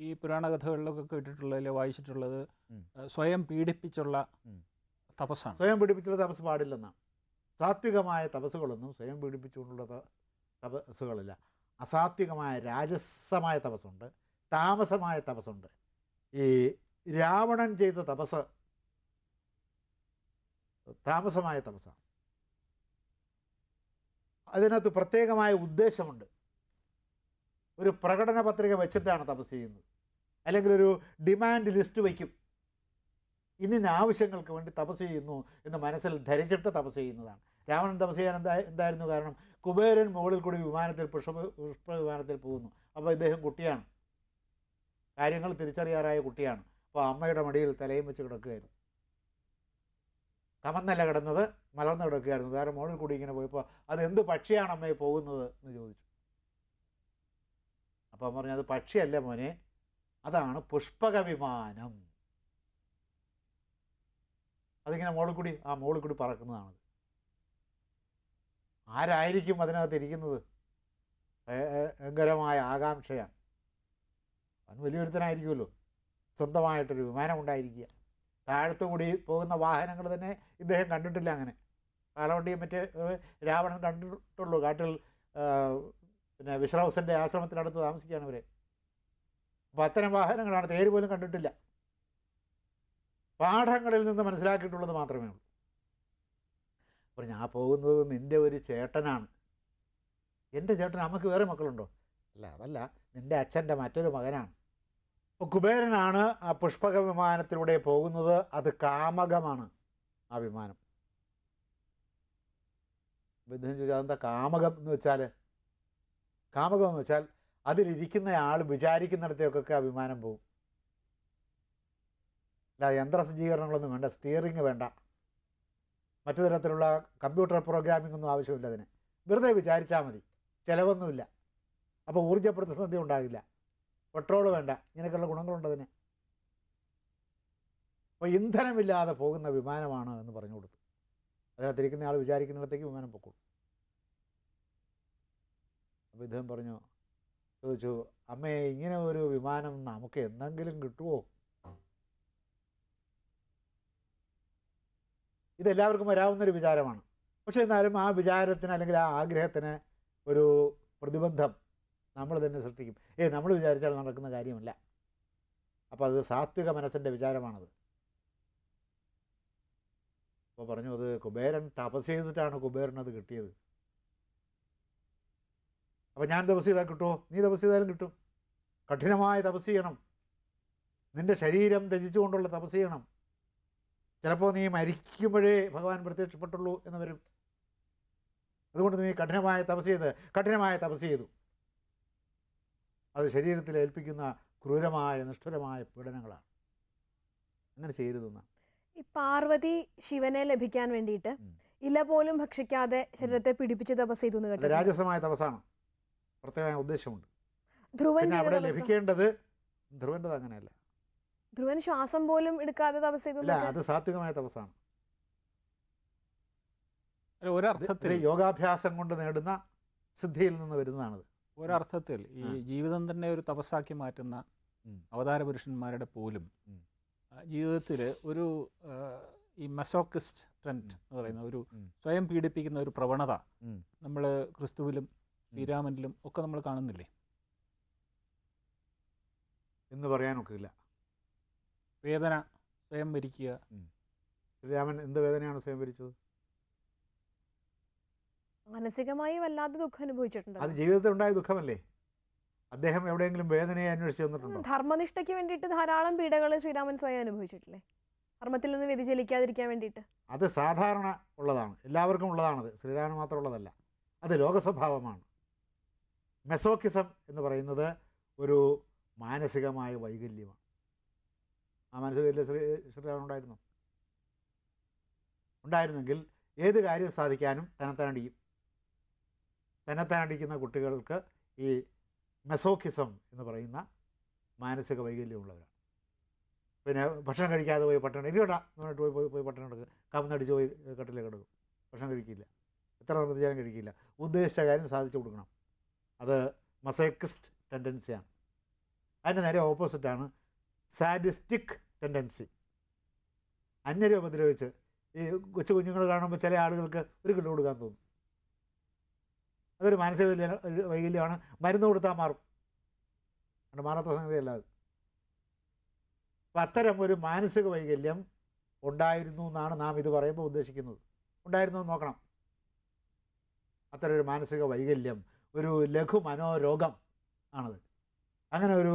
ഈ പുരാണ കഥകളിലൊക്കെ കേട്ടിട്ടുള്ളതിൽ വായിച്ചിട്ടുള്ളത് സ്വയം പീഡിപ്പിച്ചുള്ള തപസ്സാണ്. സ്വയം പീഡിപ്പിച്ചുള്ള തപസ് പാടില്ലെന്നാണ് സാത്വികമായ തപസ്സുകളൊന്നും സ്വയം പീഡിപ്പിച്ചുകൊണ്ടുള്ള തപസ്സുകളില്ല. അസാത്വികമായ രാജസമായ തപസ്സുണ്ട്. താമസമായ തപസ്സുണ്ട്. ഈ രാവണൻ ചെയ്ത തപസ് താമസമായ തപസ്സാണ്. അതിനകത്ത് പ്രത്യേകമായ ഉദ്ദേശമുണ്ട്. ഒരു പ്രകടന പത്രിക വെച്ചിട്ടാണ് തപസ് ചെയ്യുന്നത്. അല്ലെങ്കിൽ ഒരു ഡിമാൻഡ് ലിസ്റ്റ് വയ്ക്കും. ഇന്നിന്ന ആവശ്യങ്ങൾക്ക് വേണ്ടി തപസ് ചെയ്യുന്നു എന്ന് മനസ്സിൽ ധരിച്ചിട്ട് തപസ് ചെയ്യുന്നതാണ്. രാവണൻ തപസ് ചെയ്യാൻ എന്താ എന്തായിരുന്നു കാരണം കുബേരൻ മുകളിൽ കൂടി വിമാനത്തിൽ പുഷ്പ പുഷ്പ വിമാനത്തിൽ പോകുന്നു. അപ്പോൾ ഇദ്ദേഹം കുട്ടിയാണ്. കാര്യങ്ങൾ തിരിച്ചറിയാറായ കുട്ടിയാണ്. അപ്പോൾ അമ്മയുടെ മടിയിൽ തലയും വെച്ച് കിടക്കുകയായിരുന്നു. കമന്നല്ല കിടന്നത് മലർന്നു കിടക്കുകയായിരുന്നു. കാരണം മുകളിൽ കൂടി ഇങ്ങനെ പോയപ്പോൾ അത് എന്ത് പക്ഷിയാണ് അമ്മയെ പോകുന്നത്? എന്ന് ചോദിച്ചു. അപ്പം പറഞ്ഞു അത് പക്ഷിയല്ല മോനെ അതാണ് പുഷ്പക വിമാനം അതിങ്ങനെ മോളിൽ കൂടി ആ മോളിൽ കൂടി പറക്കുന്നതാണത്. ആരായിരിക്കും അതിനകത്ത് ഇരിക്കുന്നത്? ഭയ- ഭയങ്കരമായ ആകാംക്ഷയാണ്. അവൻ വലിയൊരുത്തനായിരിക്കുമല്ലോ. സ്വന്തമായിട്ടൊരു വിമാനം ഉണ്ടായിരിക്കുക. താഴത്തു കൂടി പോകുന്ന വാഹനങ്ങൾ തന്നെ ഇദ്ദേഹം കണ്ടിട്ടില്ല അങ്ങനെ. കാളവണ്ടിയും മറ്റേ രാവണൻ കണ്ടിട്ടുള്ളൂ. കാട്ടിൽ പിന്നെ വിശ്രവസന്റെ ആശ്രമത്തിനടുത്ത് താമസിക്കുകയാണ് ഇവരെ. അപ്പോൾ അത്തരം വാഹനങ്ങളാണ് പേര് പോലും കണ്ടിട്ടില്ല. പാഠങ്ങളിൽ നിന്ന് മനസ്സിലാക്കിയിട്ടുള്ളത് മാത്രമേ ഉള്ളൂ. അപ്പോൾ ഞാൻ പോകുന്നത് നിന്റെ ഒരു ചേട്ടനാണ്. എന്റെ ചേട്ടൻ അമ്മയ്ക്ക് വേറെ മക്കളുണ്ടോ? അല്ല അതല്ല. നിന്റെ അച്ഛന്റെ മറ്റൊരു മകനാണ്. അപ്പോൾ കുബേരനാണ് ആ പുഷ്പക വിമാനത്തിലൂടെ പോകുന്നത്. അത് കാമകമാണ് ആ വിമാനം. ഇദ്ദേഹം ചോദിച്ചാൽ അതെന്താ കാമകം എന്ന് വെച്ചാൽ കാമകം എന്ന് വെച്ചാൽ അതിലിരിക്കുന്ന ആൾ വിചാരിക്കുന്നിടത്തേക്കൊക്കെ ആ വിമാനം പോകും അല്ല യന്ത്ര സജ്ജീകരണങ്ങളൊന്നും വേണ്ട സ്റ്റിയറിങ് വേണ്ട. മറ്റു തരത്തിലുള്ള കമ്പ്യൂട്ടർ പ്രോഗ്രാമിംഗ് ഒന്നും ആവശ്യമില്ല അതിന്. വെറുതെ വിചാരിച്ചാൽ മതി. ചിലവൊന്നുമില്ല. അപ്പോൾ ഊർജ പ്രതിസന്ധി ഉണ്ടാകില്ല. പെട്രോൾ വേണ്ട. ഇങ്ങനെയൊക്കെയുള്ള ഗുണങ്ങളുണ്ട് അതിന്. അപ്പോൾ ഇന്ധനമില്ലാതെ പോകുന്ന വിമാനമാണ് എന്ന് പറഞ്ഞു കൊടുത്തു. അതിനകത്തിരിക്കുന്ന ആൾ വിചാരിക്കുന്നിടത്തേക്ക് വിമാനം പൊക്കോളൂ. അപ്പോൾ ഇദ്ദേഹം പറഞ്ഞു ചോദിച്ചു അമ്മേ ഇങ്ങനെ ഒരു വിമാനം നമുക്ക് എന്തെങ്കിലും കിട്ടുമോ ഇതെല്ലാവർക്കും വരാവുന്നൊരു വിചാരമാണ്. പക്ഷേ എന്നാലും ആ വിചാരത്തിന് അല്ലെങ്കിൽ ആ ആഗ്രഹത്തിന് ഒരു പ്രതിബന്ധം നമ്മൾ തന്നെ സൃഷ്ടിക്കും. ഏ നമ്മൾ വിചാരിച്ചാൽ നടക്കുന്ന കാര്യമല്ല. അപ്പോൾ അത് സാത്വിക മനസ്സിന്റെ വിചാരമാണത്. അപ്പോൾ പറഞ്ഞു അത് കുബേരൻ തപസ് ചെയ്തിട്ടാണ് കുബേരൻ അത് കിട്ടിയത്. അപ്പോൾ ഞാൻ തപസ് ചെയ്താൽ കിട്ടുമോ നീ തപസ് ചെയ്താലും കിട്ടും. കഠിനമായ തപസ് ചെയ്യണം. നിന്റെ ശരീരം ത്യജിച്ചുകൊണ്ടുള്ള തപസ് ചെയ്യണം. ചിലപ്പോൾ നീ മരിക്കുമ്പോഴേ ഭഗവാൻ പ്രത്യക്ഷപ്പെട്ടുള്ളൂ എന്ന് വരും. അതുകൊണ്ട് നീ കഠിനമായ തപസ് ചെയ്ത് കഠിനമായ തപസ് ചെയ്തു. അത് ശരീരത്തിൽ ഏൽപ്പിക്കുന്ന ക്രൂരമായ നിഷ്ഠുരമായ പീഡനങ്ങളാണ്. അങ്ങനെ ചെയ്യരുതെന്ന ഈ പാർവതി ശിവനെ ലഭിക്കാൻ വേണ്ടിയിട്ട് ഇല പോലും ഭക്ഷിക്കാതെ ശരീരത്തെ പിടിപ്പിച്ച് തപസ് ചെയ്തു രാജസമായ തപസ്സാണ്. പ്രത്യേകമായ ഉദ്ദേശമുണ്ട്. ധ്രുവൻ അവിടെ ലഭിക്കേണ്ടത് ധ്രുവന്റെത് അങ്ങനെയല്ല. ധ്രുവൻ ശ്വാസം പോലും എടുക്കാതെ തപസ് ചെയ്തു അത് സാത്വികമായ തപസ്സാണ്. ഒരർത്ഥത്തിൽ യോഗാഭ്യാസം കൊണ്ട് നേടുന്ന സിദ്ധിയിൽ നിന്ന് വരുന്നതാണത്. ഒരർത്ഥത്തിൽ ഈ. ജീവിതം തന്നെ ഒരു തപസ്സാക്കി മാറ്റുന്ന അവതാര പുരുഷന്മാരുടെ പോലും ജീവിതത്തിൽ ഒരു ഈ മെസോക്കിസ്റ്റ് ട്രെൻഡ് എന്ന് പറയുന്ന ഒരു സ്വയം പീഡിപ്പിക്കുന്ന ഒരു പ്രവണത നമ്മൾ ക്രിസ്തുവിലും ശ്രീരാമനിലും ഒക്കെ നമ്മൾ കാണുന്നില്ലേ? എന്ന് പറയാനൊക്കില്ല. വേദന സ്വയം ഭരിക്കുക ശ്രീരാമൻ എന്ത് വേദനയാണ് സ്വയം ഭരിച്ചത് മാനസികമായി വല്ലാതെ ദുഃഖം അനുഭവിച്ചിട്ടുണ്ട് അത് ജീവിതത്തിൽ ഉണ്ടായ ദുഃഖമല്ലേ? അദ്ദേഹം എവിടെയെങ്കിലും വേദനയെ അന്വേഷിച്ച് ചെന്നിട്ടുണ്ടോ ധർമ്മനിഷ്ഠയ്ക്ക് വേണ്ടിയിട്ട് ധാരാളം പീഡകൾ ശ്രീരാമൻ സ്വയം അനുഭവിച്ചിട്ടില്ലേ? ധർമ്മത്തിൽ നിന്ന് വ്യതിചലിക്കാതിരിക്കാൻ വേണ്ടിയിട്ട്. അത് സാധാരണ ഉള്ളതാണ്. എല്ലാവർക്കും ഉള്ളതാണത്. ശ്രീരാമൻ മാത്രം ഉള്ളതല്ല. അത് ലോകസ്വഭാവമാണ്. മെസോക്കിസം എന്ന് പറയുന്നത് ഒരു മാനസികമായ വൈകല്യമാണ്. ആ മാനസിക വൈകല്യം ശ്രീ ശ്രീരാമൻ ഉണ്ടായിരുന്നു? ഉണ്ടായിരുന്നെങ്കിൽ ഏത് കാര്യം സാധിക്കാനും തന്നെത്താനടിക്കും തന്നെത്താനടിക്കുന്ന കുട്ടികൾക്ക് ഈ മെസോക്കിസം എന്ന് പറയുന്ന മാനസിക വൈകല്യമുള്ളവരാണ്. പിന്നെ ഭക്ഷണം കഴിക്കാതെ പോയി പട്ടണം ഇരിക്കട്ട പോയി പോയി പട്ടണം എടുക്കുക കമന്നടിച്ച് പോയി കട്ടിലേക്ക് എടുക്കും ഭക്ഷണം കഴിക്കില്ല. എത്ര നിർബന്ധിച്ചാലും കഴിക്കില്ല. ഉദ്ദേശിച്ച കാര്യം സാധിച്ചു കൊടുക്കണം. അത് മസൈക്കിസ്റ്റ് ടെൻഡൻസിയാണ്. അതിന്റെ നേരെ ഓപ്പോസിറ്റാണ് സാഡിസ്റ്റിക് ടെൻഡൻസി. അന്യരെ ഉപദ്രവിച്ച് ഈ കൊച്ചു കുഞ്ഞുങ്ങൾ കാണുമ്പോൾ ചില ആളുകൾക്ക് ഒരു കിലോ കൊടുക്കാൻ തോന്നും. അതൊരു മാനസിക വൈകല്യമാണ്. മരുന്ന് കൊടുത്താൽ മാറും. അതുകൊണ്ട് മാറാത്ത സംഗതിയല്ല അത്. അപ്പം അത്തരം ഒരു മാനസിക വൈകല്യം ഉണ്ടായിരുന്നു എന്നാണ് നാം ഇത് പറയുമ്പോൾ ഉദ്ദേശിക്കുന്നത്. ഉണ്ടായിരുന്നു നോക്കണം. അത്തരം ഒരു മാനസിക വൈകല്യം ഒരു ലഘു മനോരോഗം ആണത്. അങ്ങനെ ഒരു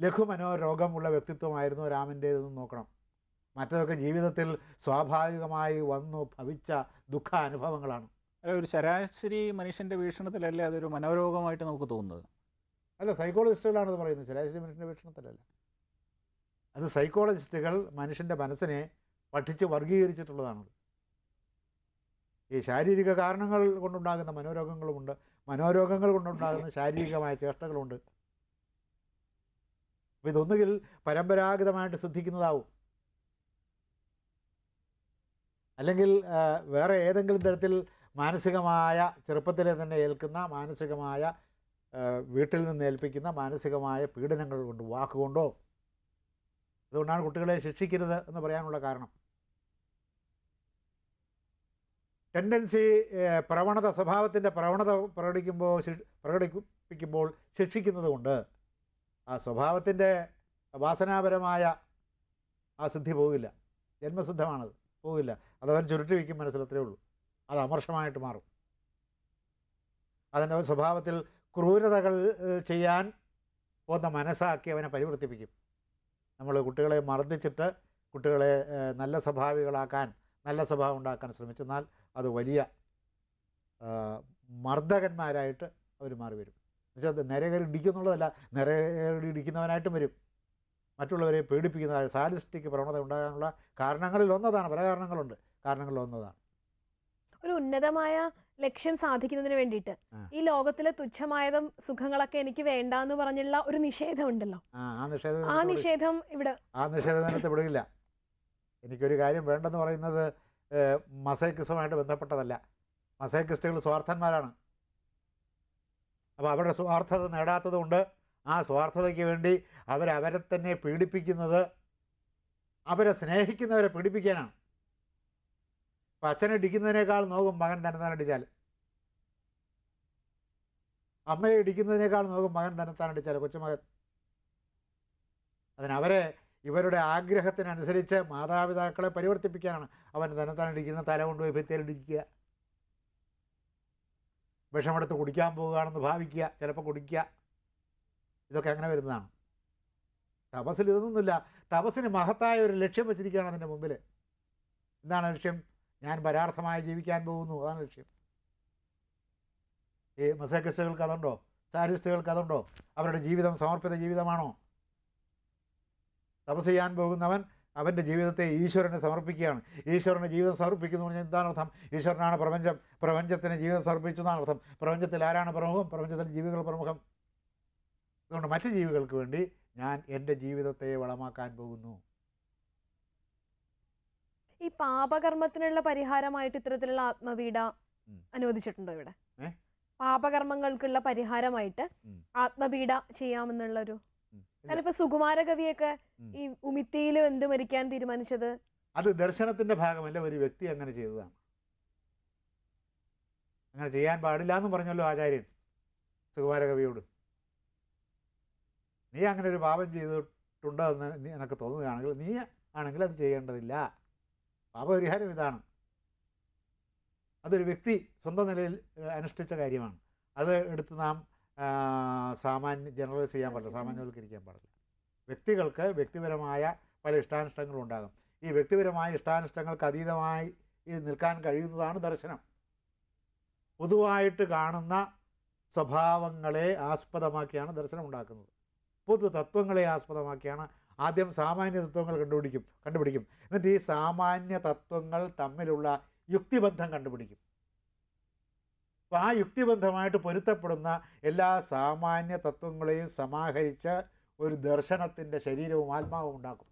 ലഘു മനോരോഗമുള്ള വ്യക്തിത്വമായിരുന്നു രാമന്റേതെന്ന് നോക്കണം. മറ്റതൊക്കെ ജീവിതത്തിൽ സ്വാഭാവികമായി വന്നു ഭവിച്ച ദുഃഖ അനുഭവങ്ങളാണ് അല്ല, ഒരു ശരാശരി മനുഷ്യന്റെ വീക്ഷണത്തിലല്ലേ അതൊരു മനോരോഗമായിട്ട് നമുക്ക് തോന്നുന്നത്? അല്ല സൈക്കോളജിസ്റ്റുകളാണ് പറയുന്നത്. ശരാശരി മനുഷ്യന്റെ വീക്ഷണത്തിലല്ല. അത് സൈക്കോളജിസ്റ്റുകൾ മനുഷ്യന്റെ മനസ്സിനെ പഠിച്ച് വർഗീകരിച്ചിട്ടുള്ളതാണത് ഈ ശാരീരിക കാരണങ്ങൾ കൊണ്ടുണ്ടാകുന്ന മനോരോഗങ്ങളുമുണ്ട്. മനോരോഗങ്ങൾ കൊണ്ടുണ്ടാകുന്ന ശാരീരികമായ ചേഷ്ടകളുണ്ട്. അപ്പോൾ ഇതൊന്നുകിൽ പരമ്പരാഗതമായിട്ട് സിദ്ധിക്കുന്നതാവും. അല്ലെങ്കിൽ വേറെ ഏതെങ്കിലും തരത്തിൽ മാനസികമായ ചെറുപ്പത്തിലെ തന്നെ ഏൽക്കുന്ന മാനസികമായ വീട്ടിൽ നിന്ന് ഏൽപ്പിക്കുന്ന മാനസികമായ പീഡനങ്ങൾ കൊണ്ട് വാക്കുകൊണ്ടോ. അതുകൊണ്ടാണ് കുട്ടികളെ ശിക്ഷിക്കരുത് എന്ന് പറയാനുള്ള കാരണം. ടെൻഡൻസി പ്രവണത സ്വഭാവത്തിന്റെ പ്രവണത പ്രകടിക്കുമ്പോൾ പ്രകടിപ്പിക്കുമ്പോൾ ശിക്ഷിക്കുന്നത് കൊണ്ട് ആ സ്വഭാവത്തിന്റെ വാസനാപരമായ ആ സിദ്ധി പോകില്ല. ജന്മസിദ്ധമാണത്. പോകില്ല. അതവൻ ചുരുട്ടി വയ്ക്കും മനസ്സിലത്രേ ഉള്ളൂ. അത് അമർഷമായിട്ട് മാറും. അതിന്റെ സ്വഭാവത്തിൽ ക്രൂരതകൾ ചെയ്യാൻ പോകുന്ന മനസ്സാക്കി അവനെ പരിവർത്തിപ്പിക്കും. നമ്മൾ കുട്ടികളെ മർദ്ദിച്ചിട്ട് കുട്ടികളെ നല്ല സ്വഭാവികളാക്കാൻ നല്ല സ്വഭാവം ഉണ്ടാക്കാൻ ശ്രമിച്ചെന്നാൽ അത് വലിയ മർദ്ദകന്മാരായിട്ട് അവർ മാറി വരും എന്നുവെച്ചാൽ നിരകയറി ഇടിക്കുന്നുള്ളതല്ല നിരകയറി ഇടിക്കുന്നവനായിട്ടും വരും. മറ്റുള്ളവരെ പേടിപ്പിക്കുന്ന സാലിസ്റ്റിക് പ്രവണത ഉണ്ടാകാനുള്ള കാരണങ്ങളിൽ ഒന്നതാണ് പല കാരണങ്ങളുണ്ട്. കാരണങ്ങളിൽ ഒന്നതാണ്. ഒരു ഉന്നതമായ ലക്ഷ്യം സാധിക്കുന്നതിന് വേണ്ടിയിട്ട് ഈ ലോകത്തിലെ തുച്ഛമായതും സുഖങ്ങളൊക്കെ എനിക്ക് വേണ്ട എന്ന് പറഞ്ഞുള്ള ഒരു നിഷേധം ഉണ്ടല്ലോ. ആ നിഷേധം ഇവിടെ ആ നിഷേധനത്തെ വിടുകയില്ല. എനിക്കൊരു കാര്യം വേണ്ടെന്ന് പറയുന്നത് മസൈക്കിസവുമായിട്ട് ബന്ധപ്പെട്ടതല്ല. മസേക്കിസ്റ്റുകൾ സ്വാർത്ഥന്മാരാണ്. അപ്പോൾ അവരുടെ സ്വാർത്ഥത നേടാത്തതുകൊണ്ട് ആ സ്വാർത്ഥതയ്ക്ക് വേണ്ടി അവരവരെ തന്നെ പീഡിപ്പിക്കുന്നത് അവരെ സ്നേഹിക്കുന്നവരെ പീഡിപ്പിക്കാനാണ്. അപ്പം അച്ഛനെ ഇടിക്കുന്നതിനേക്കാൾ നോക്കും മകൻ തന്നെ തന്നെ അടിച്ചാൽ അമ്മയെ ഇടിക്കുന്നതിനേക്കാൾ നോക്കും മകൻ തന്നെ തന്നെ അടിച്ചാൽ കൊച്ചുമകൻ അതിനവരെ ഇവരുടെ ആഗ്രഹത്തിനനുസരിച്ച് മാതാപിതാക്കളെ പരിവർത്തിപ്പിക്കാനാണ് അവൻ തന്നെത്താനിരിക്കുന്ന തല കൊണ്ടുപോയി ഭിത്തിയിലിടിക്കുക. വിഷമെടുത്ത് കുടിക്കാൻ പോവുകയാണെന്ന് ഭാവിക്കുക ചിലപ്പോൾ കുടിക്കുക. ഇതൊക്കെ അങ്ങനെ വരുന്നതാണ്. തപസ്സിൽ ഇതൊന്നുമില്ല. തപസ്സിന് മഹത്തായ ഒരു ലക്ഷ്യം വെച്ചിരിക്കുകയാണ് അതിന്റെ മുമ്പിൽ. എന്താണ് ലക്ഷ്യം? ഞാൻ പരാർത്ഥമായി ജീവിക്കാൻ പോകുന്നു. അതാണ് ലക്ഷ്യം. ഈ മസേക്കിസ്റ്റുകൾക്ക് അതുണ്ടോ? സാരിസ്റ്റുകൾക്ക് അതുണ്ടോ? അവരുടെ ജീവിതം സമർപ്പിത ജീവിതമാണോ? തപസ് ചെയ്യാൻ പോകുന്നവൻ അവന്റെ ജീവിതത്തെ ഈശ്വരന് സമർപ്പിക്കുകയാണ്. ഈശ്വരന് ജീവിതം സമർപ്പിക്കുന്നു പറഞ്ഞാൽ എന്താണ് അർത്ഥം ഈശ്വരനാണ് പ്രപഞ്ചം. പ്രപഞ്ചത്തിന് ജീവിതം സമർപ്പിച്ചു എന്നാണ് അർത്ഥം പ്രപഞ്ചത്തിൽ ആരാണ് പ്രമുഖം? പ്രപഞ്ചത്തിൽ ജീവികൾ പ്രമുഖം. അതുകൊണ്ട് മറ്റ് ജീവികൾക്ക് വേണ്ടി ഞാൻ എന്റെ ജീവിതത്തെ വളമാക്കാൻ പോകുന്നു. ഈ പാപകർമ്മത്തിനുള്ള പരിഹാരമായിട്ട് ഇത്തരത്തിലുള്ള ആത്മവീട. അനുവദിച്ചിട്ടുണ്ടോ ഇവിടെ? പാപകർമ്മങ്ങൾക്കുള്ള പരിഹാരമായിട്ട്. ആത്മപീഡ ചെയ്യാമെന്നുള്ളൊരു സുകുമാരകവിയൊക്കെ ഈ ഉമിത്തിയിൽ എന്ത് മരിക്കാൻ തീരുമാനിച്ചത്? അത് ദർശനത്തിന്റെ ഭാഗമല്ല ഒരു വ്യക്തി അങ്ങനെ ചെയ്തതാണ്. അങ്ങനെ ചെയ്യാൻ പാടില്ല എന്ന് പറഞ്ഞല്ലോ ആചാര്യൻ സുകുമാരകവിയോട്. നീ അങ്ങനെ ഒരു പാപം ചെയ്തിട്ടുണ്ടോ എന്ന് നീ എനക്ക് തോന്നുകയാണെങ്കിൽ നീ ആണെങ്കിൽ അത് ചെയ്യേണ്ടതില്ല. പാപപരിഹാരം ഇതാണ്. അതൊരു വ്യക്തി സ്വന്തം നിലയിൽ അനുഷ്ഠിച്ച കാര്യമാണ്. അത് എടുത്ത് നാം സാമാന്യ ജനറലൈസ് ചെയ്യാൻ പാടില്ല സാമാന്യവൽക്കരിക്കാൻ പാടില്ല. വ്യക്തികൾക്ക് വ്യക്തിപരമായ പല ഇഷ്ടാനിഷ്ടങ്ങളും ഉണ്ടാകും. ഈ വ്യക്തിപരമായ ഇഷ്ടാനിഷ്ടങ്ങൾക്ക് അതീതമായി നിൽക്കാൻ കഴിയുന്നതാണ് ദർശനം. പൊതുവായിട്ട് കാണുന്ന സ്വഭാവങ്ങളെ ആസ്പദമാക്കിയാണ് ദർശനം ഉണ്ടാക്കുന്നത്. പൊതു തത്വങ്ങളെ ആസ്പദമാക്കിയാണ് ആദ്യം സാമാന്യ തത്വങ്ങൾ കണ്ടുപിടിക്കും കണ്ടുപിടിക്കും. എന്നിട്ട് ഈ സാമാന്യ തത്വങ്ങൾ തമ്മിലുള്ള യുക്തിബന്ധം കണ്ടുപിടിക്കും. അപ്പോൾ ആ യുക്തിബന്ധമായിട്ട് പൊരുത്തപ്പെടുന്ന എല്ലാ സാമാന്യ തത്വങ്ങളെയും സമാഹരിച്ച ഒരു ദർശനത്തിന്റെ ശരീരവും ആത്മാവും ഉണ്ടാക്കും.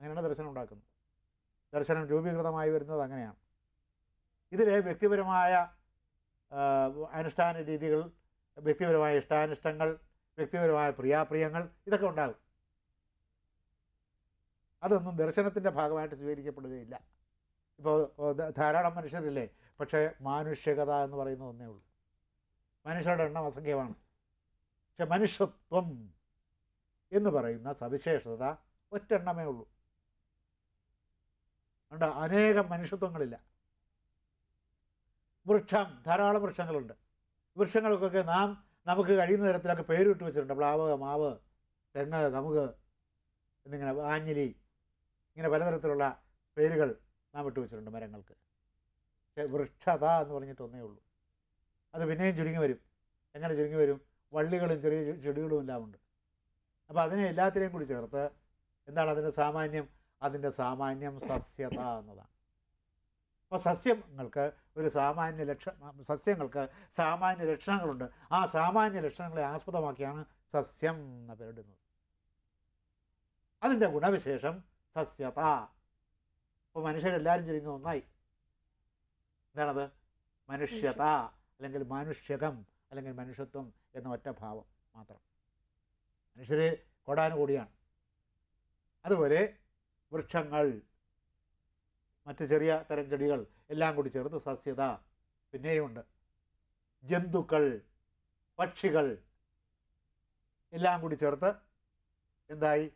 അങ്ങനെയാണ് ദർശനം ഉണ്ടാക്കുന്നത്. ദർശനം രൂപീകൃതമായി വരുന്നത് അങ്ങനെയാണ്. ഇതിലെ വ്യക്തിപരമായ അനുഷ്ഠാന രീതികൾ വ്യക്തിപരമായ ഇഷ്ടാനിഷ്ടങ്ങൾ വ്യക്തിപരമായ പ്രിയാപ്രിയങ്ങൾ ഇതൊക്കെ ഉണ്ടാകും. അതൊന്നും ദർശനത്തിന്റെ ഭാഗമായിട്ട് സ്വീകരിക്കപ്പെടുകയില്ല. ഇപ്പോൾ ധാരാളം മനുഷ്യരില്ലേ? പക്ഷേ മാനുഷികത എന്ന് പറയുന്ന ഒന്നേ ഉള്ളൂ. മനുഷ്യരുടെ എണ്ണം അസംഖ്യമാണ്. പക്ഷെ മനുഷ്യത്വം എന്ന് പറയുന്ന സവിശേഷത ഒറ്റെണ്ണമേ ഉള്ളൂ. അതുകൊണ്ട് അനേകം മനുഷ്യത്വങ്ങളില്ല. വൃക്ഷം ധാരാളം വൃക്ഷങ്ങളുണ്ട്. വൃക്ഷങ്ങൾക്കൊക്കെ നാം നമുക്ക് കഴിയുന്ന തരത്തിലൊക്കെ പേരിട്ട് വെച്ചിട്ടുണ്ട്. പ്ലാവ് മാവ് തെങ്ങ് കമുക് എന്നിങ്ങനെ ആഞ്ഞിലി ഇങ്ങനെ പലതരത്തിലുള്ള പേരുകൾ നാം ഇട്ട് വെച്ചിട്ടുണ്ട് മരങ്ങൾക്ക്. വൃക്ഷത എന്ന് പറഞ്ഞിട്ട് ഒന്നേ ഉള്ളൂ. അത് പിന്നെയും ചുരുങ്ങി വരും. എങ്ങനെ ചുരുങ്ങി വരും? വള്ളികളും ചെറിയ ചെടികളും എല്ലാം ഉണ്ട്. അപ്പോൾ അതിനെ എല്ലാത്തിനെയും കൂടി ചേർത്ത് എന്താണ് അതിന്റെ സാമാന്യം? അതിന്റെ സാമാന്യം സസ്യത എന്നതാണ്. അപ്പോൾ സസ്യങ്ങൾക്ക് ഒരു സാമാന്യ ലക്ഷ സസ്യങ്ങൾക്ക് സാമാന്യ ലക്ഷണങ്ങളുണ്ട്. ആ സാമാന്യ ലക്ഷണങ്ങളെ ആസ്പദമാക്കിയാണ് സസ്യം എന്ന പേരിടുന്നത്. അതിന്റെ ഗുണവിശേഷം സസ്യത. അപ്പോൾ മനുഷ്യരെല്ലാവരും ചുരുങ്ങി ഒന്നായി. എന്താണത്? മനുഷ്യത അല്ലെങ്കിൽ മാനുഷ്യകം അല്ലെങ്കിൽ മനുഷ്യത്വം എന്ന ഒറ്റ ഭാവം മാത്രം. മനുഷ്യർ കോടാനുകൂടിയാണ് അതുപോലെ വൃക്ഷങ്ങൾ മറ്റ് ചെറിയ തരം ചെടികൾ എല്ലാം കൂടി ചേർത്ത് സസ്യത പിന്നെയുമുണ്ട്. ജന്തുക്കൾ പക്ഷികൾ എല്ലാം കൂടി ചേർത്ത് എന്തായി?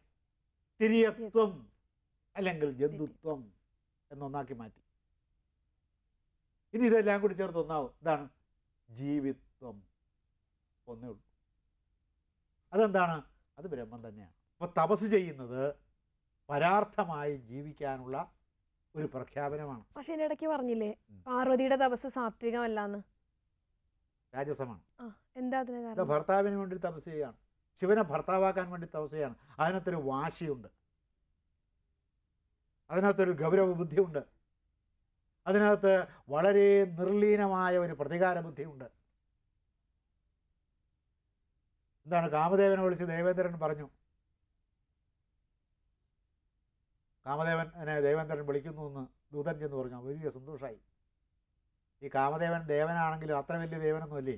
തിരിയത്വം അല്ലെങ്കിൽ ജന്തുത്വം എന്നൊന്നാക്കി മാറ്റി. ഇനി ഇതെല്ലാം കൂടി ചേർത്ത് ഒന്നാവും. എന്താണ് ജീവിത്വം. ഒന്നേ ഉള്ളൂ. അതെന്താണ്? അത് ബ്രഹ്മം തന്നെയാണ്. അപ്പോൾ തപസ് ചെയ്യുന്നത് പരാർത്ഥമായി ജീവിക്കാനുള്ള ഒരു പ്രഖ്യാപനമാണ്. പക്ഷെ എന്റെ ഇടയ്ക്ക് പറഞ്ഞില്ലേ. പാർവതിയുടെ തപസ് സാത്വികമല്ലാന്ന്? രാജസമാണ്. എന്താ ഭർത്താവിന് വേണ്ടി തപസ് ചെയ്യാണ് ശിവനെ ഭർത്താവാക്കാൻ വേണ്ടി തപസ് ചെയ്യാണ് അതിനകത്തൊരു വാശിയുണ്ട്. അതിനകത്തൊരു ഗൗരവ ബുദ്ധിയുണ്ട് അതിനകത്ത് വളരെ നിർലീനമായ ഒരു പ്രതികാര ബുദ്ധിയുണ്ട് എന്താണ്? കാമദേവനെ വിളിച്ച് ദേവേന്ദ്രൻ പറഞ്ഞു. കാമദേവൻ എന്നെ ദേവേന്ദ്രൻ വിളിക്കുന്നു എന്ന് ദൂതൻ ചെന്ന് പറഞ്ഞു. വലിയ സന്തോഷമായി ഈ കാമദേവൻ ദേവനാണെങ്കിലും അത്ര വലിയ ദേവനൊന്നുമല്ലേ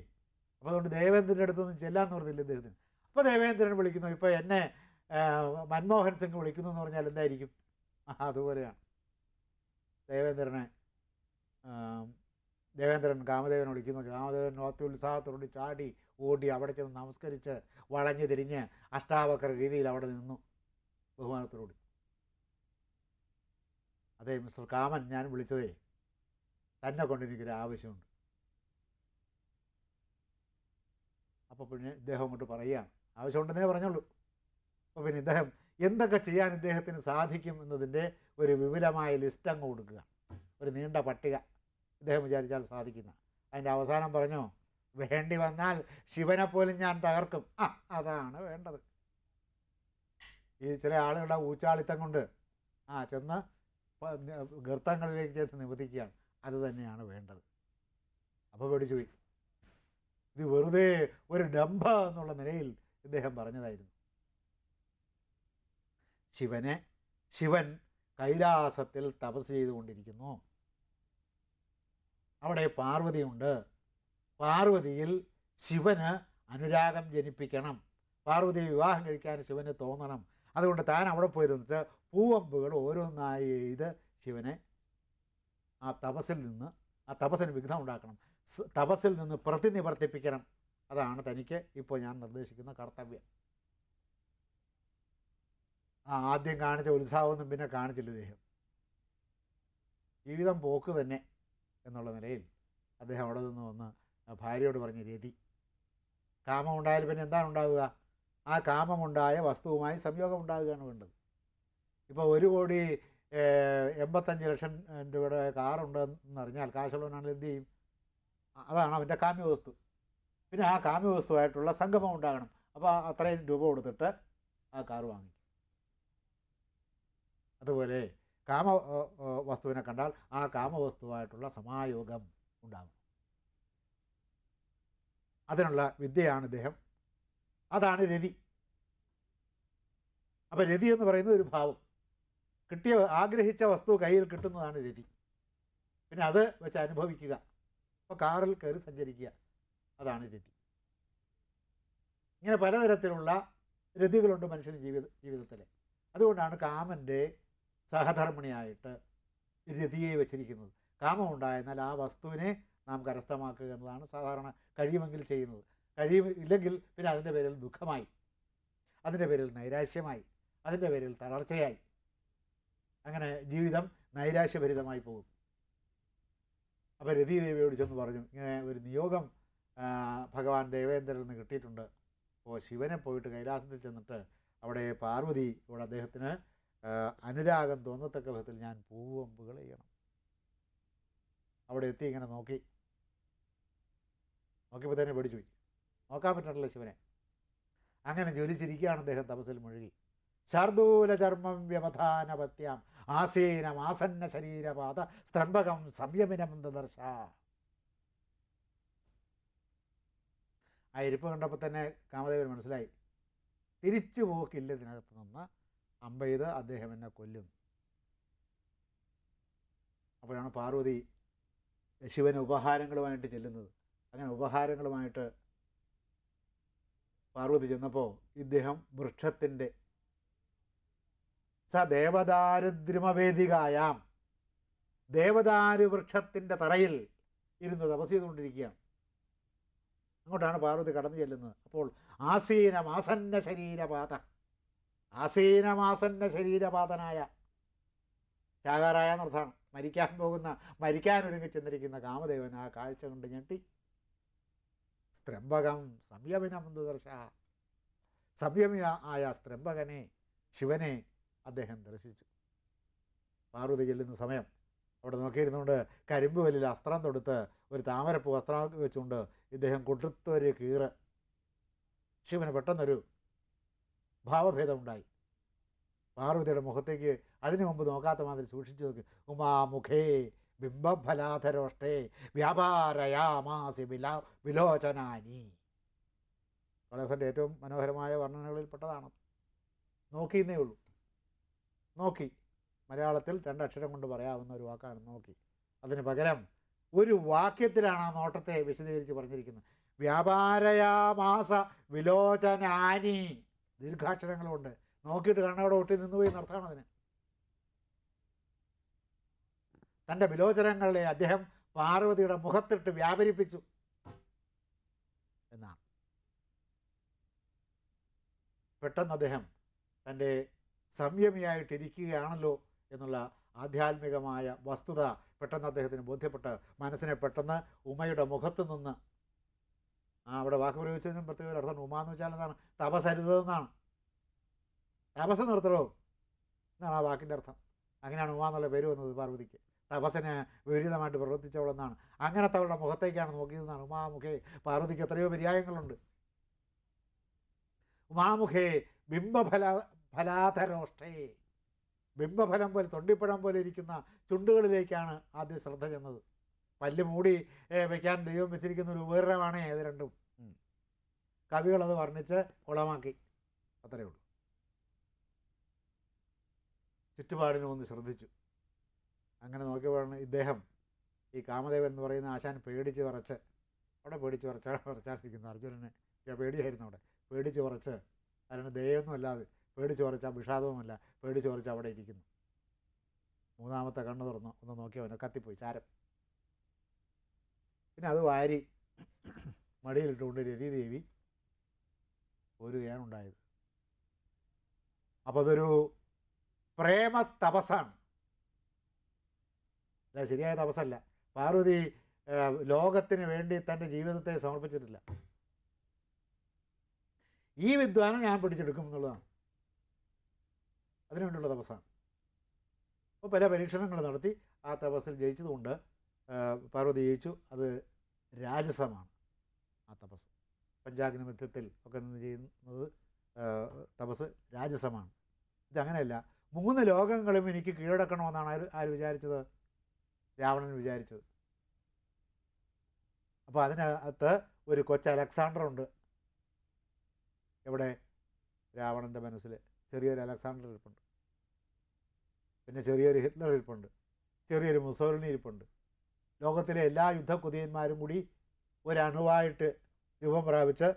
അപ്പോൾ അതുകൊണ്ട് ദേവേന്ദ്രന്റെ അടുത്തൊന്നും ചെല്ലാന്ന് പറഞ്ഞില്ല ഇദ്ദേഹത്തിന്? അപ്പോൾ ദേവേന്ദ്രൻ വിളിക്കുന്നു. ഇപ്പോൾ എന്നെ മൻമോഹൻ സിംഗ് വിളിക്കുന്നു എന്ന് പറഞ്ഞാൽ എന്തായിരിക്കും? അതുപോലെയാണ്. ദേവേന്ദ്രനെ ദേവേന്ദ്രൻ കാമദേവനെ വിളിക്കുന്നു. കാമദേവൻ അത്യുത്സാഹത്തോട് ചാടി ഓടി അവിടെ ചെന്ന് നമസ്കരിച്ച് വളഞ്ഞു തിരിഞ്ഞ് അഷ്ടാവക്ര രീതിയിൽ അവിടെ നിന്നു ബഹുമാനത്തോടുകൂടി. അതെ മിസ്റ്റർ കാമൻ ഞാൻ വിളിച്ചതേ തന്നെ കൊണ്ട് എനിക്കൊരു ആവശ്യമുണ്ട്. അപ്പോൾ പിന്നെ ഇദ്ദേഹം അങ്ങോട്ട് പറയുകയാണ്. ആവശ്യമുണ്ടെന്നേ പറഞ്ഞുള്ളൂ അപ്പോൾ പിന്നെ ഇദ്ദേഹം എന്തൊക്കെ ചെയ്യാൻ ഇദ്ദേഹത്തിന് സാധിക്കും എന്നതിന്റെ ഒരു വിപുലമായ ലിസ്റ്റ് അങ്ങ് കൊടുക്കുക. ഒരു നീണ്ട പട്ടിക. ഇദ്ദേഹം വിചാരിച്ചാൽ സാധിക്കുന്ന. അതിന്റെ അവസാനം പറഞ്ഞു വേണ്ടി വന്നാൽ ശിവനെ പോലും ഞാൻ തകർക്കും. ആ അതാണ് വേണ്ടത്. ഈ ചില ആളുകളുടെ ഊച്ചാളിത്തം കൊണ്ട് ആ ചെന്ന് ഗർത്തങ്ങളിലേക്ക് ചെന്ന് നിവദിക്കുകയാണ് അത് തന്നെയാണ് വേണ്ടത്. അപ്പോൾ പേടിച്ചു പോയി. ഇത് വെറുതെ ഒരു ഡംഭ എന്നുള്ള നിലയിൽ ഇദ്ദേഹം പറഞ്ഞതായിരുന്നു. ശിവനെ ശിവൻ കൈലാസത്തിൽ തപസ് ചെയ്തുകൊണ്ടിരിക്കുന്നു. അവിടെ പാർവതിയുണ്ട്. പാർവതിയിൽ ശിവന് അനുരാഗം ജനിപ്പിക്കണം. പാർവതി വിവാഹം കഴിക്കാൻ ശിവന് തോന്നണം. അതുകൊണ്ട് താൻ അവിടെ പോയിരുന്നിട്ട് പൂവമ്പുകൾ ഓരോന്നായി എഴുത് ശിവനെ ആ തപസ്സിൽ നിന്ന് ആ തപസ്സിന് വിഘ്നം ഉണ്ടാക്കണം. തപസ്സിൽ നിന്ന് പ്രതിനിവർത്തിപ്പിക്കണം അതാണ് തനിക്ക് ഇപ്പോൾ ഞാൻ നിർദ്ദേശിക്കുന്ന കർത്തവ്യം. ആ ആദ്യം കാണിച്ച ഉത്സാഹമൊന്നും പിന്നെ കാണിച്ചില്ല ഇദ്ദേഹം. ജീവിതം പോക്ക് തന്നെ. എന്നുള്ള നിലയിൽ അദ്ദേഹം അവിടെ നിന്ന് വന്ന് ഭാര്യയോട് പറഞ്ഞ രീതി. കാമം ഉണ്ടായാൽ പിന്നെ എന്താണ് ഉണ്ടാവുക? ആ കാമമുണ്ടായ വസ്തുവുമായി സംയോഗം ഉണ്ടാവുകയാണ് വേണ്ടത്. ഇപ്പോൾ ഒരു കോടി എൺപത്തഞ്ച് ലക്ഷം രൂപയുടെ കാറുണ്ട് എന്നറിഞ്ഞാൽ കാശുള്ളവനാണെങ്കിൽ എന്ത് ചെയ്യും? അതാണ് അവന്റെ കാമ്യവസ്തു. പിന്നെ ആ കാമ്യവസ്തുവായിട്ടുള്ള സംഗമം ഉണ്ടാകണം. അപ്പോൾ അത്രയും രൂപ കൊടുത്തിട്ട് ആ കാർ വാങ്ങിക്കും. അതുപോലെ കാമ വസ്തുവിനെ കണ്ടാൽ ആ കാമവസ്തുവായിട്ടുള്ള സമായോഗം ഉണ്ടാകും. അതിനുള്ള വിദ്യയാണ് ഇദ്ദേഹം. അതാണ് രതി. അപ്പം രതി എന്ന് പറയുന്നത് ഒരു ഭാവം. കിട്ടിയ ആഗ്രഹിച്ച വസ്തു കയ്യിൽ കിട്ടുന്നതാണ് രതി. പിന്നെ അത് വെച്ച് അനുഭവിക്കുക. അപ്പോൾ കാറിൽ കയറി സഞ്ചരിക്കുക. അതാണ് രതി. ഇങ്ങനെ പലതരത്തിലുള്ള രതികളുണ്ട് മനുഷ്യൻ ജീവിത ജീവിതത്തിൽ അതുകൊണ്ടാണ് കാമന്റെ സഹധർമ്മിണിയായിട്ട് രതിയെ വെച്ചിരിക്കുന്നത്. കാമം ഉണ്ടായെന്നാൽ ആ വസ്തുവിനെ നാം കരസ്ഥമാക്കുക എന്നതാണ് സാധാരണ കഴിയുമെങ്കിൽ ചെയ്യുന്നത്. കഴിയും ഇല്ലെങ്കിൽ പിന്നെ അതിന്റെ പേരിൽ ദുഃഖമായി. അതിന്റെ പേരിൽ നൈരാശ്യമായി. അതിന്റെ പേരിൽ തളർച്ചയായി. അങ്ങനെ ജീവിതം നൈരാശ്യഭരിതമായി പോകും അപ്പോൾ രതിദേവിയോട് ചെന്ന് പറഞ്ഞു ഇങ്ങനെ ഒരു നിയോഗം ഭഗവാൻ ദേവേന്ദ്രനിൽ നിന്ന് കിട്ടിയിട്ടുണ്ട്. അപ്പോൾ ശിവനെ പോയിട്ട് കൈലാസത്തിൽ ചെന്നിട്ട് അവിടെ പാർവതിയോട് അദ്ദേഹത്തിന് ആ, അനുരാഗം തോന്നത്തക്ക വിധത്തിൽ ഞാൻ പൂവമ്പുകൾ ചെയ്യണം. അവിടെ എത്തി ഇങ്ങനെ നോക്കി. നോക്കിയപ്പോൾ തന്നെ പേടിച്ചു പോയി. നോക്കാൻ പറ്റണല്ലോ ശിവനെ. അങ്ങനെ ജ്വലിച്ചിരിക്കുകയാണ് അദ്ദേഹം തപസ്സിൽ മുഴുകി. ശാർദൂല ചർമ്മം വ്യവധാനപത്യാം. ആസീനം ആസന്ന ശരീരപാത. സ്ത്രംബകം സംയമിനം ദർശ ആ ഇരിപ്പ് കണ്ടപ്പോൾ തന്നെ കാമദേവൻ മനസ്സിലായി. തിരിച്ചു പോക്കില്ല ഇതിനകത്ത് നിന്ന്. അമ്പെയ്ത് അദ്ദേഹം എന്നെ കൊല്ലും. അപ്പോഴാണ് പാർവതി ശിവന് ഉപഹാരങ്ങളുമായിട്ട് ചെല്ലുന്നത്. അങ്ങനെ ഉപഹാരങ്ങളുമായിട്ട് പാർവതി ചെന്നപ്പോൾ ഇദ്ദേഹം വൃക്ഷത്തിന്റെ സ ദേവദാരുദ്രിമവേദികായാം ദേവദാരു വൃക്ഷത്തിന്റെ തറയിൽ ഇരുന്ന് തപസ് ചെയ്തുകൊണ്ടിരിക്കുകയാണ് അങ്ങോട്ടാണ് പാർവതി കടന്നു ചെല്ലുന്നത്. അപ്പോൾ ആസീനമാസന്ന ശരീരപാത ആസീനമാസന്ന ശരീരപാതനായ ചാകാറായ എന്നർത്ഥമാണ് മരിക്കാൻ പോകുന്ന മരിക്കാൻ ഒരുങ്ങി ചെന്നിരിക്കുന്ന കാമദേവൻ ആ കാഴ്ച കൊണ്ട് ഞെട്ടി. സ്ത്രംഭകം സംയമിനം ദർശ സംയമി ആയ സ്ത്രംഭകനെ ശിവനെ അദ്ദേഹം ദർശിച്ചു. പാർവതി ചെല്ലുന്ന സമയം അവിടെ നോക്കിയിരുന്നുകൊണ്ട് കരിമ്പ് വലിൽ അസ്ത്രം തൊടുത്ത് ഒരു താമരപ്പൂ വസ്ത്രം വെച്ചുകൊണ്ട് ഇദ്ദേഹം കൊടുത്തൊരു കീറ്. ശിവന് പെട്ടെന്നൊരു ഭാവഭേദമുണ്ടായി. പാർവതിയുടെ മുഖത്തേക്ക് അതിനു മുമ്പ് നോക്കാത്ത മാതിരി സൂക്ഷിച്ചു നോക്കി. ഉമാമുഖേ ബിംബഫലാധരോഷ്ടേ വ്യാപാരയാമാസി വിലാ വിലോചനാനി. കളസന്റെ ഏറ്റവും മനോഹരമായ വർണനകളിൽ പെട്ടതാണ്. നോക്കിയെന്നേ ഉള്ളൂ. നോക്കി. മലയാളത്തിൽ രണ്ടക്ഷരം കൊണ്ട് പറയാവുന്ന ഒരു വാക്കാണ് നോക്കി. അതിന് പകരം ഒരു വാക്യത്തിലാണ് ആ നോട്ടത്തെ വിശദീകരിച്ച് പറഞ്ഞിരിക്കുന്നത്. വ്യാപാരയാമാസ വിലോചനാനി. ദീർഘാക്ഷരങ്ങളുണ്ട്. നോക്കിയിട്ട് കണ്ണവിടെ ഒട്ടി നിന്നുപോയി നടത്താണ് അതിന്. തന്റെ വിലോചനങ്ങളെ അദ്ദേഹം പാർവതിയുടെ മുഖത്തിട്ട് വ്യാപരിപ്പിച്ചു. എന്നാണ്. പെട്ടെന്ന് അദ്ദേഹം തന്റെ സംയമിയായിട്ടിരിക്കുകയാണല്ലോ എന്നുള്ള ആധ്യാത്മികമായ വസ്തുത പെട്ടെന്ന് അദ്ദേഹത്തിന് ബോധ്യപ്പെട്ട് മനസ്സിനെ പെട്ടെന്ന് ഉമയുടെ മുഖത്ത് നിന്ന് അവിടെ വാക്ക് പ്രയോഗിച്ചതിനും പ്രത്യേക ഒരു അർത്ഥം ഉമാന്ന് വെച്ചാൽ എന്താണ്? തപസരുതെന്നാണ് തപസ് നിർത്തണോ? എന്നാണ് ആ വാക്കിന്റെ അർത്ഥം. അങ്ങനെയാണ് ഉമ എന്നുള്ള പേര് വന്നത് പാർവതിക്ക്. തപസ്സിന് വിപരീതമായിട്ട് പ്രവർത്തിച്ചവളെന്നാണ്. അങ്ങനെ അവളുടെ മുഖത്തേക്കാണ് നോക്കിയതെന്നാണ്. ഉമാമുഖേ പാർവതിക്ക് എത്രയോ പര്യായങ്ങളുണ്ട്. ഉമാമുഖേ ബിംബഫല ഫലാധരോഷ്ടേ ബിംബഫലം പോലെ തൊണ്ടിപ്പഴം പോലെ ഇരിക്കുന്ന ചുണ്ടുകളിലേക്കാണ് ആദ്യം ശ്രദ്ധ ചെന്നത്. പല്ല് മൂടി വെക്കാൻ ദൈവം വെച്ചിരിക്കുന്ന ഒരു ഉപകരണമാണ് ഇത് രണ്ടും. കവികൾ കവികളത് വർണിച്ച് കുളമാക്കി. അത്രയേ ഉള്ളൂ. ചുറ്റുപാടിനെ ഒന്ന് ശ്രദ്ധിച്ചു. അങ്ങനെ നോക്കിയപ്പോഴാണ് ഇദ്ദേഹം ഈ കാമദേവൻ എന്ന് പറയുന്ന ആശാൻ പേടിച്ച് വരച്ച് അവിടെ പേടിച്ച് വരച്ച വിറച്ചാണ്ടിരിക്കുന്നത് അർജുനന് പേടിയായിരുന്നു അവിടെ. പേടിച്ച് വിറച്ച് അതിന് ദയൊന്നും അല്ലാതെ പേടിച്ച് വിറച്ച വിഷാദവുമല്ല പേടിച്ച് വിറച്ച് അവിടെ ഇരിക്കുന്നു. മൂന്നാമത്തെ കണ്ണ് തുറന്നു. ഒന്ന് നോക്കിയവനെ കത്തിപ്പോയി ചാരം. പിന്നെ അത് വാരി മടിയിലിട്ടുകൊണ്ട് രതിദേവി പോരുകയാണ് ഉണ്ടായത്. അപ്പോൾ അതൊരു പ്രേമ തപസ്സാണ്. അല്ല ശരിയായ തപസ്സല്ല. പാർവതി ലോകത്തിന് വേണ്ടി തന്റെ ജീവിതത്തെ സമർപ്പിച്ചിട്ടില്ല. ഈ വിദ്വാനെ ഞാൻ പിടിച്ചെടുക്കും എന്നുള്ളതാണ്. അതിനുവേണ്ടിയുള്ള തപസ്സാണ്. അപ്പോൾ പല പരീക്ഷണങ്ങൾ നടത്തി ആ തപസ്സിൽ ജയിച്ചതുകൊണ്ട് പാർവതി ജയിച്ചു. അത് രാജസമാണ് ആ തപസ്. പഞ്ചാഗ്നിമിത്തത്തിൽ ഒക്കെ നിന്ന് ചെയ്യുന്നത് തപസ് രാജസമാണ്. ഇതങ്ങനെയല്ല. മൂന്ന് ലോകങ്ങളും എനിക്ക് കീഴടക്കണമെന്നാണ് ആര് ആര് വിചാരിച്ചത്? രാവണൻ വിചാരിച്ചത്. അപ്പോൾ അതിനകത്ത് ഒരു കൊച്ച അലക്സാണ്ടർ ഉണ്ട് എവിടെ? രാവണന്റെ മനസ്സിൽ ചെറിയൊരു അലക്സാണ്ടർ ഇരിപ്പുണ്ട്. പിന്നെ ചെറിയൊരു ഹിറ്റ്ലർ ഇരിപ്പുണ്ട്. ചെറിയൊരു മുസോലിനി ഇരിപ്പുണ്ട്. ലോകത്തിലെ എല്ലാ യുദ്ധക്കുതിയന്മാരും കൂടി ഒരണുവായിട്ട് രൂപം പ്രാപിച്ച്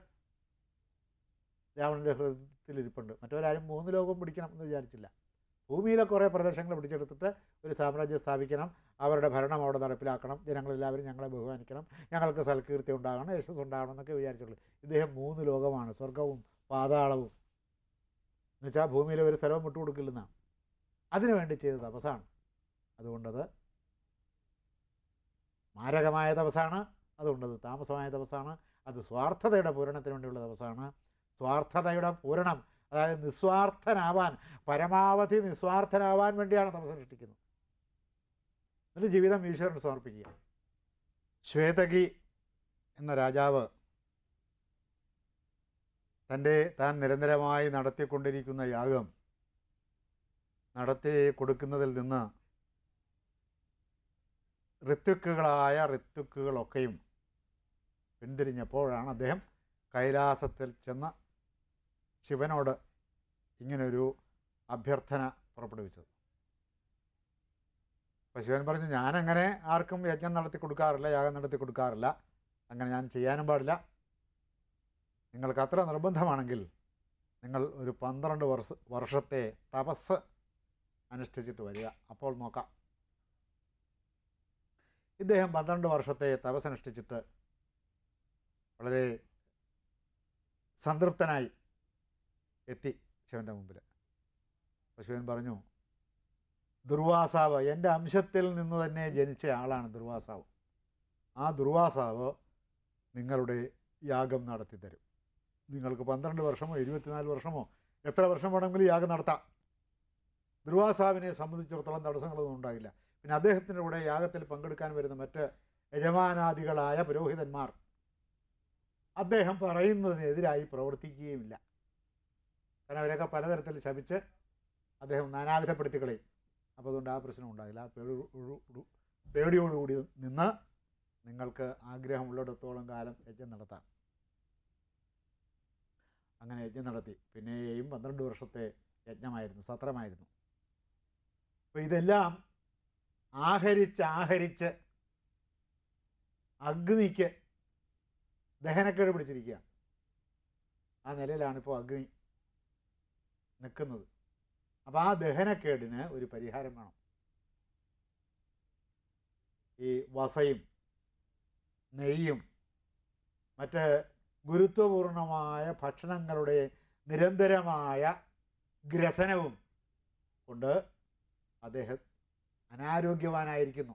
രാവണന്റെ ഹൃദയത്തിലിരിപ്പുണ്ട്. മറ്റവരാരും മൂന്ന് ലോകം പിടിക്കണം എന്ന് വിചാരിച്ചില്ല. ഭൂമിയിലെ കുറേ പ്രദേശങ്ങൾ പിടിച്ചെടുത്തിട്ട് ഒരു സാമ്രാജ്യം സ്ഥാപിക്കണം. അവരുടെ ഭരണം അവിടെ നടപ്പിലാക്കണം. ജനങ്ങളെല്ലാവരും ഞങ്ങളെ ബഹുമാനിക്കണം. ഞങ്ങൾക്ക് സൽകീർത്തി ഉണ്ടാകണം യശസ് ഉണ്ടാകണം എന്നൊക്കെ വിചാരിച്ചുള്ളൂ ഇദ്ദേഹം മൂന്ന് ലോകമാണ് സ്വർഗവും പാതാളവും. എന്നുവെച്ചാൽ ഭൂമിയിലെ ഒരു സ്ഥലവും വിട്ടുകൊടുക്കില്ലെന്നാണ്. അതിനുവേണ്ടി ചെയ്ത തപസാണ് അതുകൊണ്ടത് മാരകമായ തപസ്സാണ് അതുകൊണ്ട് അത് താമസമായ തപസ്സാണ് അത് സ്വാർത്ഥതയുടെ പൂരണത്തിന് വേണ്ടിയുള്ള തപസ്സാണ്. സ്വാർത്ഥതയുടെ പൂരണം അതായത് നിസ്വാർത്ഥനാവാൻ പരമാവധി നിസ്വാർത്ഥനാവാൻ വേണ്ടിയാണ് തപസ് സൃഷ്ടിക്കുന്നത്. എന്നിട്ട് ജീവിതം ഈശ്വരന് സമർപ്പിക്കുക. ശ്വേതകി എന്ന രാജാവ് തന്റെ താൻ നിരന്തരമായി നടത്തിക്കൊണ്ടിരിക്കുന്ന യാഗം നടത്തി കൊടുക്കുന്നതിൽ നിന്ന് ഋത്വിക്കുകളായ ഋത്വിക്കുകളൊക്കെയും പിന്തിരിഞ്ഞപ്പോഴാണ് അദ്ദേഹം കൈലാസത്തിൽ ചെന്ന് ശിവനോട് ഇങ്ങനൊരു അഭ്യർത്ഥന പുറപ്പെടുവിച്ചത്. അപ്പോൾ ശിവൻ പറഞ്ഞു ഞാനങ്ങനെ ആർക്കും യജ്ഞം നടത്തി കൊടുക്കാറില്ല യാഗം നടത്തി കൊടുക്കാറില്ല. അങ്ങനെ ഞാൻ ചെയ്യാനും പാടില്ല. നിങ്ങൾക്ക് അത്ര നിർബന്ധമാണെങ്കിൽ നിങ്ങൾ ഒരു പന്ത്രണ്ട് വർഷ വർഷത്തെ തപസ് അനുഷ്ഠിച്ചിട്ട് വരിക. അപ്പോൾ നോക്കാം. ഇദ്ദേഹം പന്ത്രണ്ട് വർഷത്തെ തപസനുഷ്ഠിച്ചിട്ട് വളരെ സംതൃപ്തനായി എത്തി ശിവന്റെ മുമ്പിൽ ശിവൻ പറഞ്ഞു ദുർവാസാവ് എന്റെ അംശത്തിൽ നിന്ന് തന്നെ ജനിച്ച ആളാണ് ദുർവാസാവ്. ആ ദുർവാസാവ് നിങ്ങളുടെ യാഗം നടത്തി തരും. നിങ്ങൾക്ക് പന്ത്രണ്ട് വർഷമോ ഇരുപത്തിനാല് വർഷമോ എത്ര വർഷം വേണമെങ്കിലും യാഗം നടത്താം. ദുർവാസാവിനെ സംബന്ധിച്ചിടത്തോളം തടസ്സങ്ങളൊന്നും ഉണ്ടാകില്ല. പിന്നെ അദ്ദേഹത്തിന്റെ കൂടെ യാഗത്തിൽ പങ്കെടുക്കാൻ വരുന്ന മറ്റ് യജമാനാദികളായ പുരോഹിതന്മാർ അദ്ദേഹം പറയുന്നതിനെതിരായി പ്രവർത്തിക്കുകയുമില്ല. കാരണം അവരൊക്കെ പലതരത്തിൽ ശപിച്ച് അദ്ദേഹം നാനാവിധപ്പെടുത്തി കളയും. അപ്പോൾ അതുകൊണ്ട് ആ പ്രശ്നം ഉണ്ടാകില്ല. പേടി പേടിയോടുകൂടി നിന്ന് നിങ്ങൾക്ക് ആഗ്രഹമുള്ളിടത്തോളം കാലം യജ്ഞം നടത്താം. അങ്ങനെ യജ്ഞം നടത്തി. പിന്നെയും പന്ത്രണ്ട് വർഷത്തെ യജ്ഞമായിരുന്നു സത്രമായിരുന്നു. അപ്പോൾ ഇതെല്ലാം ആഹരിച്ച് ആഹരിച്ച് അഗ്നിക്ക് ദഹനക്കേട് പിടിച്ചിരിക്കുകയാണ് ആ നിലയിലാണ് ഇപ്പോൾ അഗ്നി നിൽക്കുന്നത്. അപ്പോൾ ആ ദഹനക്കേടിന് ഒരു പരിഹാരം വേണം. ഈ വസയും നെയ്യും മറ്റ് ഗുരുത്വപൂർണമായ ഭക്ഷണങ്ങളുടെ നിരന്തരമായ ഗ്രസനവും കൊണ്ട് അദ്ദേഹം അനാരോഗ്യവാനായിരിക്കുന്നു.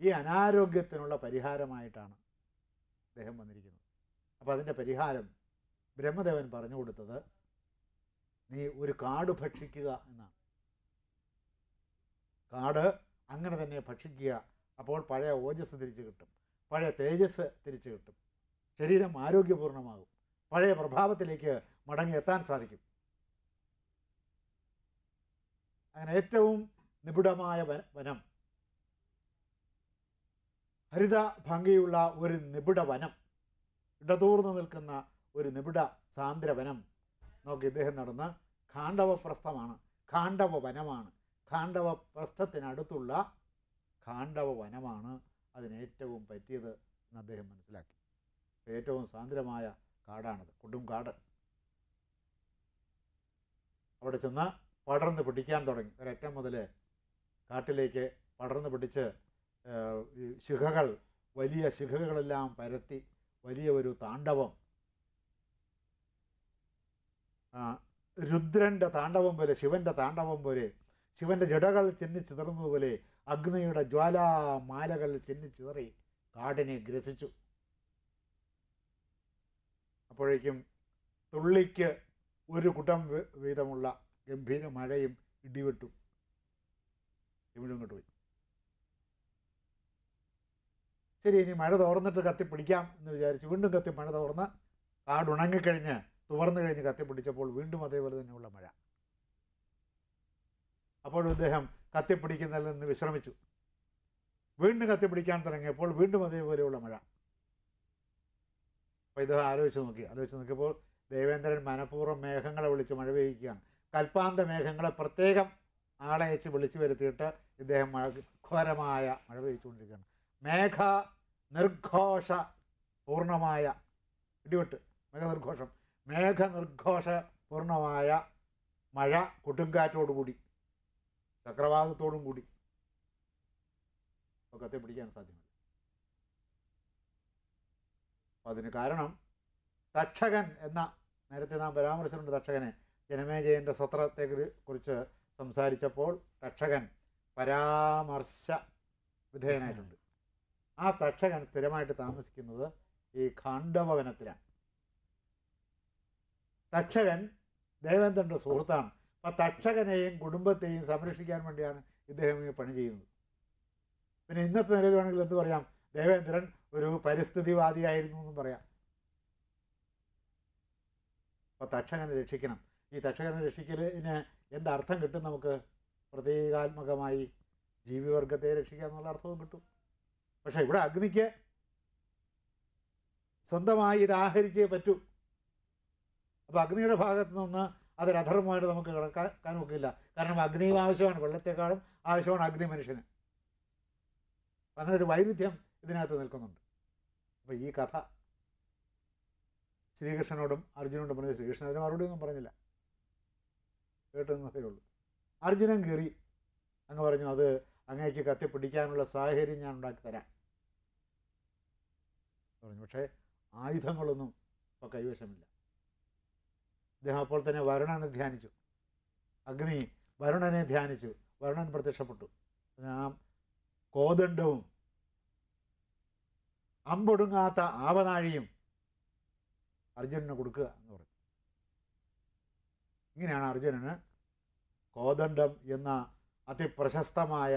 ഈ അനാരോഗ്യത്തിനുള്ള പരിഹാരമായിട്ടാണ് അദ്ദേഹം വന്നിരിക്കുന്നത്. അപ്പോൾ അതിന്റെ പരിഹാരം ബ്രഹ്മദേവൻ പറഞ്ഞു കൊടുത്തത് നീ ഒരു കാട് ഭക്ഷിക്കുക എന്നാണ്. കാട് അങ്ങനെ തന്നെ ഭക്ഷിക്കുക അപ്പോൾ പഴയ ഓജസ് തിരിച്ചു കിട്ടും പഴയ തേജസ് തിരിച്ചു കിട്ടും ശരീരം ആരോഗ്യപൂർണമാകും പഴയ പ്രഭാവത്തിലേക്ക് മടങ്ങി എത്താൻ സാധിക്കും. അങ്ങനെ ഏറ്റവും നിബിഡമായ വന. ഹരിത ഭംഗിയുള്ള ഒരു നിബിഡ വനം. ഇടതൂർന്നു നിൽക്കുന്ന ഒരു നിബിഡ സാന്ദ്രവനം നോക്കി ഇദ്ദേഹം നടന്ന് ഖാണ്ഡവപ്രസ്ഥമാണ്. ഖാണ്ഡവ വനമാണ് ഖാണ്ഡവ പ്രസ്ഥത്തിനടുത്തുള്ള ഖാണ്ഡവ വനമാണ് അതിനേറ്റവും പറ്റിയത് എന്ന് അദ്ദേഹം മനസ്സിലാക്കി. ഏറ്റവും സാന്ദ്രമായ കാടാണത് കൊടും കാട്. അവിടെ ചെന്ന് പടർന്ന് പിടിക്കാൻ തുടങ്ങി. ഒരറ്റം മുതൽ കാട്ടിലേക്ക് പടർന്നു പിടിച്ച് ശിഖകൾ വലിയ ശിഖകളെല്ലാം പരത്തി വലിയ ഒരു താണ്ഡവം. രുദ്രന്റെ താണ്ഡവം പോലെ ശിവന്റെ താണ്ഡവം പോലെ ശിവന്റെ ജടകൾ ചിന്നിച്ചിതറുന്നതുപോലെ അഗ്നിയുടെ ജ്വാലാമാലകൾ ചിന്നിച്ചിതറി കാടിനെ ഗ്രസിച്ചു. അപ്പോഴേക്കും തുള്ളിക്ക് ഒരു കുടം വീതമുള്ള ഗംഭീര മഴയും ഇടിവെട്ടും. ഇവിടെ ഇങ്ങോട്ട് പോയി. ശരി ഇനി മഴ തോർന്നിട്ട് കത്തിപ്പിടിക്കാം എന്ന് വിചാരിച്ച് വീണ്ടും കത്തി മഴ തോർന്ന് കാട് ഉണങ്ങിക്കഴിഞ്ഞ് തുറന്നു കഴിഞ്ഞ് കത്തിപ്പിടിച്ചപ്പോൾ വീണ്ടും അതേപോലെ തന്നെയുള്ള മഴ. അപ്പോഴും കത്തി പിടിക്കുന്നതിൽ നിന്ന് വിശ്രമിച്ചു. വീണ്ടും കത്തി പിടിക്കാൻ തുടങ്ങിയപ്പോൾ വീണ്ടും അതേപോലെയുള്ള മഴ. അപ്പോൾ ഇദ്ദേഹം ആലോചിച്ച് നോക്കി. ആലോചിച്ച് നോക്കിയപ്പോൾ ദേവേന്ദ്രൻ മനഃപൂർവം മേഘങ്ങളെ വിളിച്ച് മഴ പെയ്യിക്കുകയാണ്. കൽപ്പാന്ത മേഘങ്ങളെ പ്രത്യേകം ആളെ അയച്ച് വിളിച്ചു വരുത്തിയിട്ട് ഇദ്ദേഹം മഴ ഘോരമായ മഴ പെയ്ച്ചുകൊണ്ടിരിക്കുകയാണ് മേഘ നിർഘോഷ പൂർണമായ ഇടിവെട്ട് മേഘനിർഘോഷം പൂർണമായ മഴ കൊടുങ്കാറ്റോടുകൂടി ചക്രവാതത്തോടും കൂടി. ഒക്കെ പിടിക്കാൻ സാധ്യമല്ല. അതിന് കാരണം തക്ഷകൻ എന്ന നേരത്തെ നാം പരാമർശിച്ചിട്ടുണ്ട് തക്ഷകനെ. ജനമേജയന്റെ സത്രത്തെ കുറിച്ച് സംസാരിച്ചപ്പോൾ തക്ഷകൻ പരാമർശ വിധേയനായിട്ടുണ്ട്. ആ തക്ഷകൻ സ്ഥിരമായിട്ട് താമസിക്കുന്നത് ഈ ഖാണ്ഡവനത്തിലാണ് തക്ഷകൻ ദേവേന്ദ്രന്റെ സുഹൃത്താണ്. അപ്പം തക്ഷകനെയും കുടുംബത്തെയും സംരക്ഷിക്കാൻ വേണ്ടിയാണ് ഇദ്ദേഹം ഈ പണി ചെയ്യുന്നത്. പിന്നെ ഇന്നത്തെ നിലയിൽ വേണമെങ്കിൽ എന്ത് പറയാം? ദേവേന്ദ്രൻ ഒരു പരിസ്ഥിതിവാദിയായിരുന്നു എന്നും പറയാം. അപ്പോൾ തക്ഷകനെ രക്ഷിക്കണം. ഈ തക്ഷകനെ രക്ഷിക്കലിന് എന്തർത്ഥം കിട്ടും നമുക്ക്? പ്രതീകാത്മകമായി ജീവിവർഗത്തെ രക്ഷിക്കുക എന്നുള്ള അർത്ഥവും കിട്ടും. പക്ഷേ ഇവിടെ അഗ്നിക്ക് സ്വന്തമായി ഇത് ആഹരിച്ചേ പറ്റൂ. അപ്പോൾ അഗ്നിയുടെ ഭാഗത്ത് നിന്ന് അതൊരധർമ്മമായിട്ട് നമുക്ക് കിടക്കാൻ ഒക്കില്ല. കാരണം അഗ്നിയും ആവശ്യമാണ് വെള്ളത്തെക്കാളും ആവശ്യമാണ് അഗ്നി മനുഷ്യന്. അങ്ങനെ ഒരു വൈരുദ്ധ്യം ഇതിനകത്ത് നിൽക്കുന്നുണ്ട്. അപ്പോൾ ഈ കഥ ശ്രീകൃഷ്ണനോടും അർജുനോടും പറഞ്ഞു ശ്രീകൃഷ്ണൻ അതിന് മറുപടി ഒന്നും പറഞ്ഞില്ല. കേട്ടെന്നതേ ഉള്ളൂ. അർജുനൻ കയറി അങ്ങ് പറഞ്ഞു അത് അങ്ങേക്ക് കത്തി പിടിക്കാനുള്ള സാഹചര്യം ഞാൻ ഉണ്ടാക്കി തരാം. പറഞ്ഞു പക്ഷേ ആയുധങ്ങളൊന്നും ഇപ്പോൾ കൈവശമില്ല. അദ്ദേഹം അപ്പോൾ തന്നെ വരുണനെ ധ്യാനിച്ചു. അഗ്നി വരുണനെ ധ്യാനിച്ചു. വരുണൻ പ്രത്യക്ഷപ്പെട്ടു. ആ കോദണ്ഡവും അമ്പൊടുങ്ങാത്ത ആവനാഴിയും അർജുനന് കൊടുക്കുക എന്ന് പറഞ്ഞു. ഇങ്ങനെയാണ് അർജുനന് കോദണ്ഡം എന്ന അതിപ്രശസ്തമായ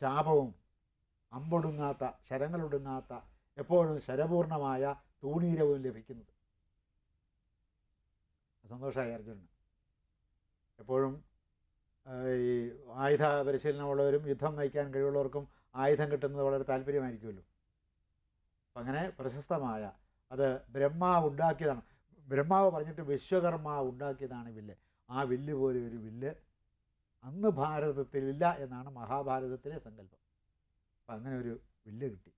ചാപവും അമ്പൊടുങ്ങാത്ത ശരങ്ങളൊടുങ്ങാത്ത എപ്പോഴും ശരപൂർണമായ തൂണീരവും ലഭിക്കുന്നത്. സന്തോഷമായി അർജുനന്. എപ്പോഴും ഈ ആയുധ പരിശീലനമുള്ളവരും യുദ്ധം നയിക്കാൻ കഴിവുള്ളവർക്കും ആയുധം കിട്ടുന്നത് വളരെ താല്പര്യമായിരിക്കുമല്ലോ. അങ്ങനെ പ്രശസ്തമായ അത് ബ്രഹ്മാവ് ഉണ്ടാക്കിയതാണ്. ബ്രഹ്മാവ് പറഞ്ഞിട്ട് വിശ്വകർമ്മ ഉണ്ടാക്കിയതാണ് വില്ല്. ആ വില്ല് പോലെ ഒരു വില്ല് അന്ന് ഭാരതത്തിലില്ല എന്നാണ് മഹാഭാരതത്തിലെ സങ്കല്പം. അപ്പം അങ്ങനെ ഒരു വില്ല് കിട്ടി.